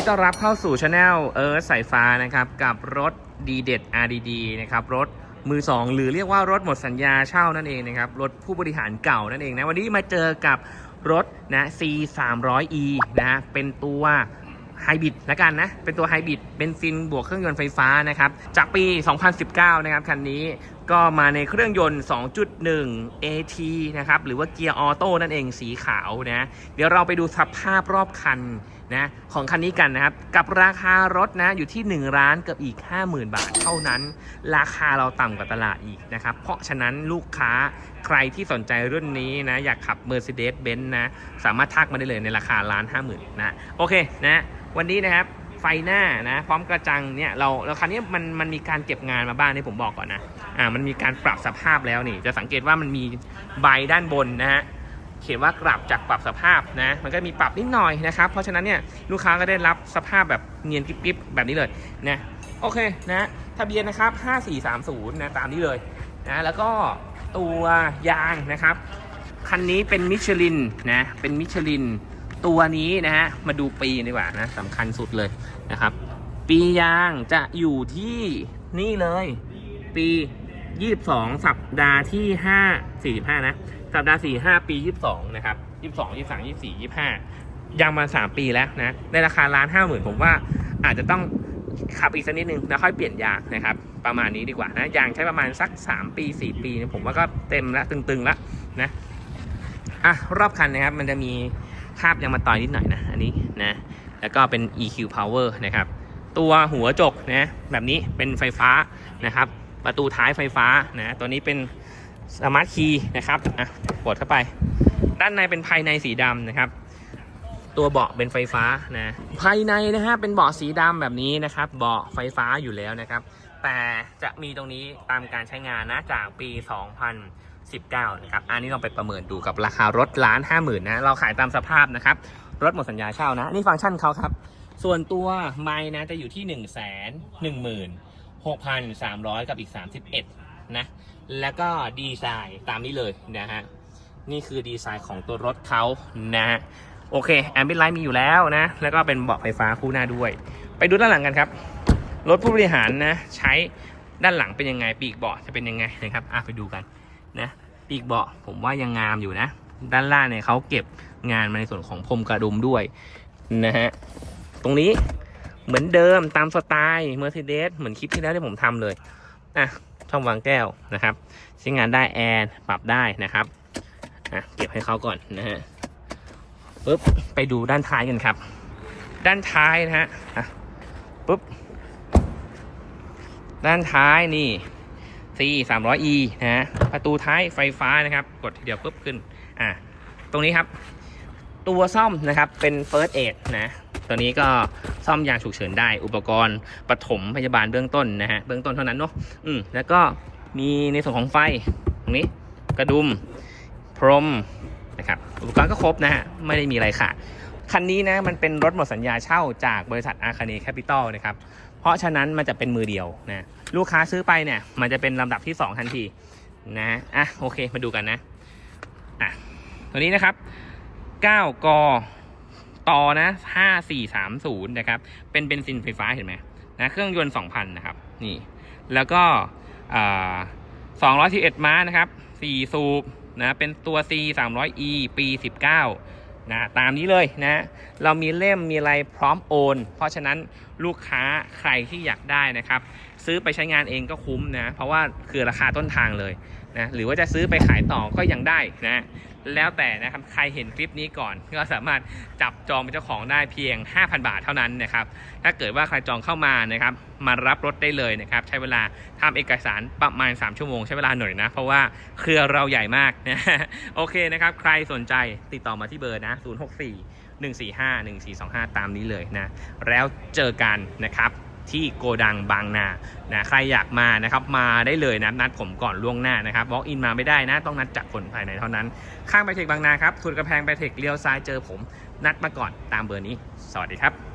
ดีต้อนรับเข้าสู่ช anel เอิร์ธสายฟ้านะครับ กับรถดีเด็ด RDD นะครับ รถมือ 2 หรือเรียกว่ารถหมดสัญญาเช่านั่นเองนะครับ รถผู้บริหารเก่านั่นเองนะ วันนี้มาเจอกับรถนะ C 3 0 0 E นะเป็นตัวไฮบริดละกันนะ เป็นตัวไฮบริดเบนซินบวกเครื่องยนต์ไฟฟ้านะครับ จากปี 2019 นะครับ คันนี้ ก็มาในเครื่องยนต์ 2.1 AT นะครับ หรือว่าเกียร์ออโต้นั่นเองสีขาวนะ เดี๋ยวเราไปดูสภาพรอบคันนะของคันนี้กันนะครับ กับราคารถนะอยู่ที่1ร้านเกับอีก 50,000 บาทเท่านั้น ราคาเราต่ำกว่าตลาดอีกนะครับ เพราะฉะนั้นลูกค้าใครที่สนใจรุ่นนี้นะ อยากขับ Mercedes-Benz นะ สามารถทักมาได้เลยในราคาล้านห้าหมื่นนะ โอเคนะ วันนี้นะครับ ไฟหน้านะ พร้อมกระจังเนี่ยเราเราคันนี้มันมันมีการเก็บงานมาบ้างที่ผมบอกก่อนนะอ่ามันมีการปรับสภาพแล้วนี่ จะสังเกตว่ามันมีใบด้านบนนะฮะเขียนว่ากลับจากปรับสภาพนะมันก็มีปรับนิดหน่อยนะครับ เพราะฉะนั้นเนี่ยลูกค้าก็ได้รับสภาพแบบเนียนกริบๆแบบนี้เลยนะโอเคนะทะเบียนนะครับ 5430นะตามนี้เลยนะแล้วก็ตัวยางนะครับ คันนี้เป็นมิชลินนะเป็นมิชลิน ตัวนี้นะฮะมาดูปีดีกว่านะสำคัญสุดเลยนะครับ ปียางจะอยู่ที่นี่เลย ปี 22 สัปดาห์ที่ 5 45 นะ สัปดาห์ 45 ปี 22 นะครับ 22 23 24 25 ยังมา 3 ปีแล้วนะ ในราคาล้านห้าหมื่นผมว่าอาจจะต้องขับอีกสักนิดนึงแล้วค่อยเปลี่ยนยางนะครับ ประมาณนี้ดีกว่านะยางใช้ประมาณสัก 3 ปี 4 ปีผมว่าก็เต็มแล้วตึงๆแล้วนะอะรอบคันนะครับมันจะมี คาบยางมาต่อยนิดหน่อยนะอันนี้นะแล้วก็เป็น EQ Power นะครับตัวหัวจกนะแบบนี้เป็นไฟฟ้านะครับ ประตูท้ายไฟฟ้านะตัวนี้เป็นสมาร์ทคีย์นะครับอะกดเข้าไป ด้านในเป็นภายในสีดำนะครับ ตัวเบาะเป็นไฟฟ้านะภายในนะฮะเป็นเบาะสีดำแบบนี้นะครับ เบาะไฟฟ้าอยู่แล้วนะครับ แต่จะมีตรงนี้ตามการใช้งานนะจากปี 19นะครับอันนี้ลองไปประเมินดูกับราคารถล้านห้าหมื่นนะเราขายตามสภาพนะครับรถหมดสัญญาเช่านะนี่ฟังก์ชันเขาครับส่วนตัวไม้นะจะอยู่ที่1นึ่งแสนหนึ่งหมื่นหกพันสามร้อยกับอีก 31นะแล้วก็ดีไซน์ตามนี้เลยนะฮะนี่คือดีไซน์ของตัวรถเขานะฮะโอเคแอมบิไลท์มีอยู่แล้วนะ แล้วก็เป็นเบาะไฟฟ้าคู่หน้าด้วย ไปดูด้านหลังกันครับ รถผู้บริหารนะ ใช้ด้านหลังเป็นยังไงปีกเบาะจะเป็นยังไงนะครับอะไปดูกัน นะปีกเบาะผมว่ายังงามอยู่นะ ด้านล่างเนี่ยเขาเก็บงานมาในส่วนของพรมกระดุมด้วยนะฮะตรงนี้เหมือนเดิมตามสไตล์ Mercedes เหมือนคลิปที่แล้วที่ผมทำเลยอะช่องวางแก้วนะครับ ใช้งานได้แอร์ปรับได้นะครับอะเก็บให้เขาก่อนนะฮะปุ๊บไปดูด้านท้ายกันครับ ด้านท้ายนะฮะอะปุ๊บด้านท้ายนี่ C 300E นะฮะประตูท้ายไฟฟ้านะครับ กดทีเดียวปุ๊บขึ้นอะตรงนี้ครับ ตัวซ่อมนะครับเป็น First Aid นะตัวนี้ก็ซ่อมยางฉุกเฉินได้ อุปกรณ์ปฐมพยาบาลเบื้องต้นนะฮะเบื้องต้นเท่านั้นเนาะอืมแล้วก็มีในส่วนของไฟตรงนี้กระดุมพรมนะครับอุปกรณ์ก็ครบนะฮะไม่ได้มีอะไรขาดคันนี้นะมันเป็นรถหมดสัญญาเช่าจากบริษัทอาคาเนแคปิตอลนะครับ เพราะฉะนั้นมันจะเป็นมือเดียวนะลูกค้าซื้อไปเนี่ย มันจะเป็นลำดับที่ 2 ทันทีนะอะโอเคมาดูกันนะอะตัวนี้นะครับ 9 กต่อนะ 5430 นะครับ เป็นเบนซินไฟฟ้าเห็นไหมนะเครื่องยนต์ 2,000 นะครับ นี่ แล้วก็211 ม้านะครับ 4 สูบนะ เป็นตัว C 300E ปี 19 นะตามนี้เลยนะเรามีเล่มมีอะไรพร้อมโอน เพราะฉะนั้นลูกค้าใครที่อยากได้นะครับ ซื้อไปใช้งานเองก็คุ้มนะ เพราะว่าคือราคาต้นทางเลยนะหรือว่าจะซื้อไปขายต่อก็ยังได้นะ แล้วแต่นะครับใครเห็นคลิปนี้ก่อนก็สามารถจับจองเป็นเจ้าของได้เพียง 5,000 บาทเท่านั้นนะครับถ้าเกิดว่าใครจองเข้ามานะครับมารับรถได้เลยนะครับใช้เวลาทำเอกสารประมาณ 3 ชั่วโมงใช้เวลาหน่อยนะ เพราะว่าเครือเราใหญ่มากนะโอเคนะครับใครสนใจติดต่อมาที่เบอร์นะ 064 145 1425 ตามนี้เลยนะแล้วเจอกันนะครับ ที่โกดังบางนานะใครอยากมานะครับมาได้เลยนะนัดผมก่อนล่วงหน้านะครับบล็อกอินมาไม่ได้นะ ต้องนัดจากคนภายในเท่านั้น ข้างไปเทคบางนาครับสุดกระแพงไปเทคเลี้ยวซ้ายเจอผม นัดมาก่อนตามเบอร์นี้ สวัสดีครับ